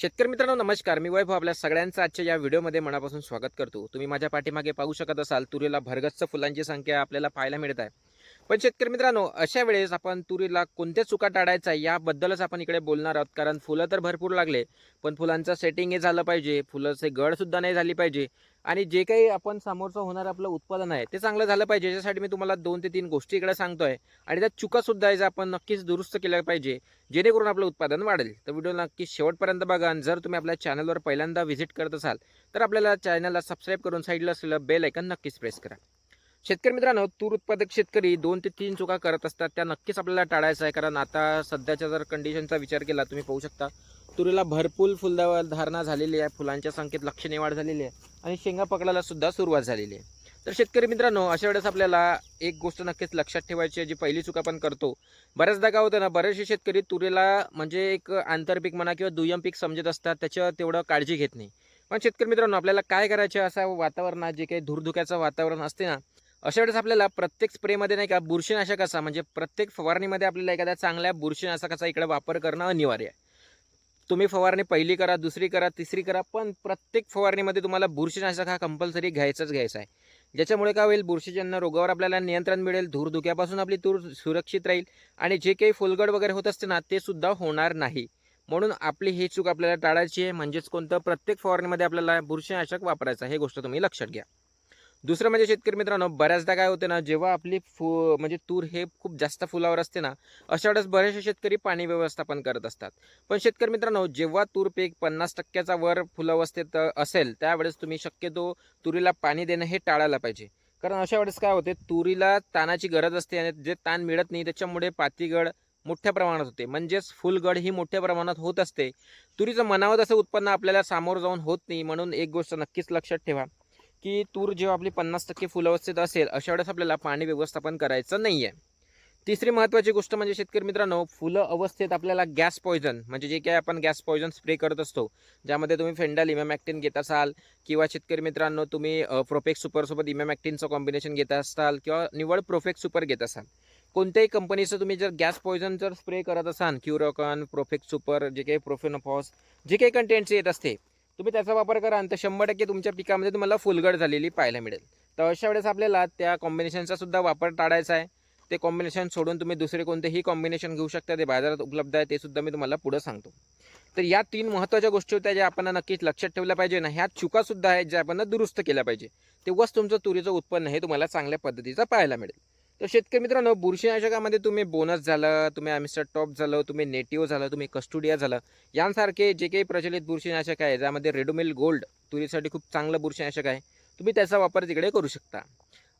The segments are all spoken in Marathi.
शेतकरी मित्रांनो नमस्कार. मी वैभव आपल्या सगळ्यांचं आजच्या या व्हिडिओमध्ये मनापासून स्वागत करतो. तुम्ही माझ्या पाठीमागे पाहू शकत असाल तुरीला भरगच्च फुलांची संख्या आपल्याला पाहायला मिळत आहे. पण शेतकरी मित्रांनो अशा वेळेस आपण तुरीला कोणत्या चुका टाळायचा याबद्दलच आपण इकडे बोलणार आहोत. कारण फुलं तर भरपूर लागले पण फुलांचं सेटिंग हे झालं पाहिजे. फुलाचे गडसुद्धा नाही झाली पाहिजे. आणि जे काही आपण समोरचं होणारं आपलं उत्पादन आहे ते चांगलं झालं पाहिजे. याच्यासाठी मी तुम्हाला दोन ते तीन गोष्टी इकडे सांगतोय. आणि त्या चुकासुद्धा आहे ज्या आपण नक्कीच दुरुस्त केल्या पाहिजे जेणेकरून आपलं उत्पादन वाढेल. तर व्हिडिओ नक्की शेवटपर्यंत बघा. आणि जर तुम्ही आपल्या चॅनलवर पहिल्यांदा व्हिजिट करत असाल तर आपल्याला चॅनलला सबस्क्राईब करून साईडला असलेलं बेल ऐकन नक्कीच प्रेस करा. शेतकरी मित्रांनो तूर उत्पादक शेतकरी दोन ते तीन चुका करत असतात. त्या नक्कीच आपल्याला टाळायचं आहे. कारण आता सध्याच्या जर कंडिशनचा विचार केला तुम्ही पाहू शकता. तुरीला भरपूर फुलदा धारणा झालेली आहे. फुलांच्या संख्येत लक्षणीय वाढ झालेली आहे. आणि शेंगा पकडायला सुद्धा सुरुवात झालेली आहे. तर शेतकरी मित्रांनो अशा वेळेस आपल्याला एक गोष्ट नक्कीच लक्षात ठेवायची आहे. जी पहिली चूक आपण करतो. बऱ्याचदा काय होतं ना बरेचसे शेतकरी तुरीला म्हणजे एक आंतरपीक म्हणा किंवा दुय्यम पीक समजत असतात. त्याच्यावर तेवढं काळजी घेत नाही. पण शेतकरी मित्रांनो आपल्याला काय करायचं असं वातावरणात जे काही धुरधुक्याचं वातावरण असते ना अशा वेळेस आपल्याला प्रत्येक स्प्रेमध्ये नाही का बुरशीनाशकाचा म्हणजे प्रत्येक फवारणीमध्ये आपल्याला एखाद्या चांगल्या बुरशीनाशकाचा इकडे वापर करणं अनिवार्य आहे. तुम्ही फवारणी पहिली करा दुसरी करा तिसरी करा पण प्रत्येक फवारणीमध्ये तुम्हाला बुरशीनाशक हा कंपल्सरी घ्यायचाच घ्यायचा आहे. ज्याच्यामुळे काय होईल बुरशीजन्य रोगावर आपल्याला नियंत्रण मिळेल धूरधुक्यापासून आपली तूर सुरक्षित राहील आणि जे काही फुलगड वगैरे होत असते ना ते सुद्धा होणार नाही. म्हणून आपली ही चूक आपल्याला टाळायची आहे. म्हणजेच कोणतं? प्रत्येक फवारणीमध्ये आपल्याला बुरशीनाशक वापरायचं आहे. हे गोष्ट तुम्ही लक्षात घ्या. दुसरं म्हणजे शेतकरी मित्रांनो बऱ्याचदा काय होते ना जेव्हा आपली फु म्हणजे तूर हे खूप जास्त फुलावर असते ना अशा वेळेस बरेचसे शेतकरी पाणी व्यवस्थापन करत असतात. पण शेतकरी मित्रांनो जेव्हा तूर पीक पन्नास टक्क्याचा वर फुलावस्थेत असेल त्यावेळेस तुम्ही शक्यतो तुरीला पाणी देणं हे टाळायला पाहिजे. कारण अशा वेळेस काय होते तुरीला तानाची गरज असते आणि जे ताण मिळत नाही त्याच्यामुळे पातीगड मोठ्या प्रमाणात होते. म्हणजेच फुलगड ही मोठ्या प्रमाणात होत असते. तुरीचं मनावं तसं उत्पन्न आपल्याला सामोरं जाऊन होत नाही म्हणून एक गोष्ट नक्कीच लक्षात ठेवा. की तूर जेव्हा आपली पन्नास टक्के फुलावस्थेत असेल अशा वेळेस आपल्याला पाणी व्यवस्थापन करायचं नाही आहे तिसरी महत्त्वाची गोष्ट म्हणजे शेतकरी मित्रांनो फुलं अवस्थेत आपल्याला गॅस पॉयझन म्हणजे जे काही आपण गॅस पॉयझन स्प्रे करत असतो ज्यामध्ये तुम्ही फेंडाल इमॅमॅक्टिन घेत असाल किंवा शेतकरी मित्रांनो तुम्ही प्रोफेक्स सुपरसोबत इमॅमॅक्टिनचं कॉम्बिनेशन घेत असाल किंवा निवड प्रोफेक्स सुपर घेत असाल. कोणत्याही कंपनीचं तुम्ही जर गॅस पॉयझन जर स्प्रे करत असाल क्युरोकॉन प्रोफेक्स सुपर जे काही प्रोफेनोफॉस जे काही कंटेंट्स येत असते तुम्ही त्याचा वापर करा आणि तर शंभर टक्के तुमच्या पिकामध्ये तुम्हाला फुलगड झालेली पाहायला मिळेल. तर अशा वेळेस आपल्याला त्या कॉम्बिनेशनचा सुद्धा वापर टाळायचा आहे. ते कॉम्बिनेशन सोडून तुम्ही दुसरे कोणतेही कॉम्बिनेशन घेऊ शकता. ते बाजारात उपलब्ध आहे ते सुद्धा मी तुम्हाला पुढं सांगतो. तर या तीन महत्त्वाच्या गोष्टी होत्या ज्या आपण नक्कीच लक्षात ठेवल्या पाहिजे ना ह्या चुकासुद्धा आहेत ज्या आपण दुरुस्त केल्या पाहिजे. तेव्हाच तुमचं तुरीचं उत्पन्न हे तुम्हाला चांगल्या पद्धतीचं पाहायला मिळेल. तर शेतकरी मित्रांनो बुरशीनाशकामध्ये तुम्ही बोनस झालं तुम्ही ॲमिस्टर टॉप झालं तुम्ही नेटिव्ह झालं तुम्ही कस्टुडिया झालं. यांसारखे जे काही प्रचलित बुरशीनाशक आहे ज्यामध्ये रेडोमिल गोल्ड तुरीसाठी खूप चांगलं बुरशीनाशक आहे तुम्ही त्याचा वापर तिकडे करू शकता.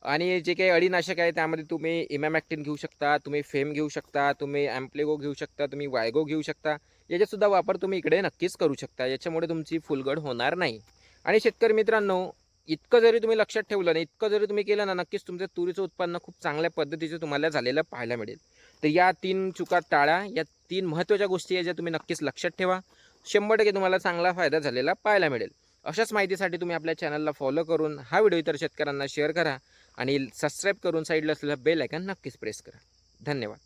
आणि जे काही अळीनाशक आहे त्यामध्ये तुम्ही इमॅमॅक्टिन घेऊ शकता तुम्ही फेम घेऊ शकता तुम्ही ॲम्प्लेगो घेऊ शकता तुम्ही वायगो घेऊ शकता. याच्यासुद्धा वापर तुम्ही इकडे नक्कीच करू शकता. याच्यामुळे तुमची फुलगड होणार नाही. आणि शेतकरी मित्रांनो इतकं जरी तुम्ही लक्षात ठेवलं ना इतकं जरी तुम्ही केलं ना नक्कीच तुमचं तुरीचं उत्पन्न खूप चांगल्या पद्धतीचं तुम्हाला झालेलं पाहायला मिळेल. तर या तीन चुका टाळा या तीन महत्त्वाच्या गोष्टी आहेत ज्या तुम्ही नक्कीच लक्षात ठेवा. शंभर टक्के तुम्हाला चांगला फायदा झालेला पाहायला मिळेल. अशाच माहितीसाठी तुम्ही आपल्या चॅनलला फॉलो करून हा व्हिडिओ इतर शेतकऱ्यांना शेअर करा आणि सबस्क्राईब करून साईडला असलेलं बेल आयकन नक्कीच प्रेस करा. धन्यवाद.